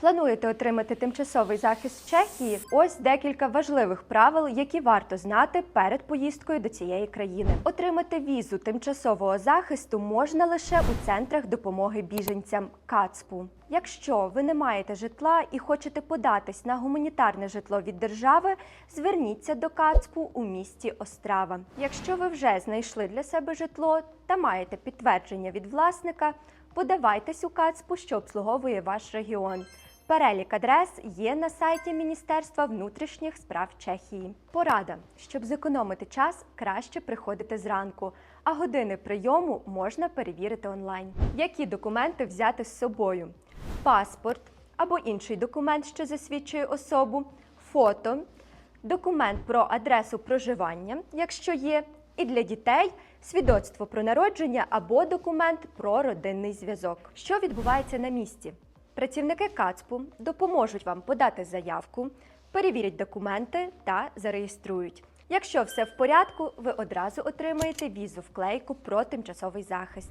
Плануєте отримати тимчасовий захист в Чехії? Ось декілька важливих правил, які варто знати перед поїздкою до цієї країни. Отримати візу тимчасового захисту можна лише у центрах допомоги біженцям КАЦПУ. Якщо ви не маєте житла і хочете податись на гуманітарне житло від держави, зверніться до КАЦПУ у місті Острава. Якщо ви вже знайшли для себе житло та маєте підтвердження від власника, подавайтесь у КАЦПУ, що обслуговує ваш регіон. Перелік адрес є на сайті Міністерства внутрішніх справ Чехії. Порада, щоб зекономити час, краще приходити зранку, а години прийому можна перевірити онлайн. Які документи взяти з собою? Паспорт або інший документ, що засвідчує особу, фото, документ про адресу проживання, якщо є, і для дітей свідоцтво про народження або документ про родинний зв'язок. Що відбувається на місці? Працівники КАЦПУ допоможуть вам подати заявку, перевірять документи та зареєструють. Якщо все в порядку, ви одразу отримаєте візу вклейку про тимчасовий захист.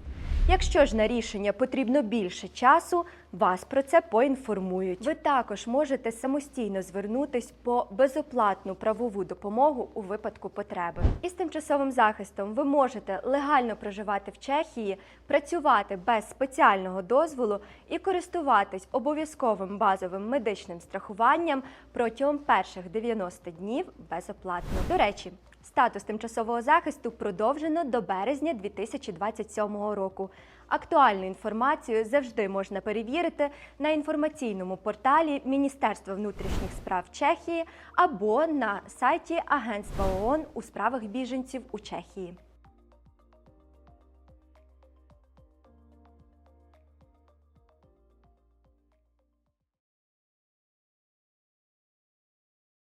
Якщо ж на рішення потрібно більше часу, вас про це поінформують. Ви також можете самостійно звернутись по безоплатну правову допомогу у випадку потреби. Із тимчасовим захистом ви можете легально проживати в Чехії, працювати без спеціального дозволу і користуватись обов'язковим базовим медичним страхуванням протягом перших 90 днів безоплатно. До речі, Статус тимчасового захисту продовжено до березня 2027 року. Актуальну інформацію завжди можна перевірити на інформаційному порталі Міністерства внутрішніх справ Чехії або на сайті Агентства ООН у справах біженців у Чехії.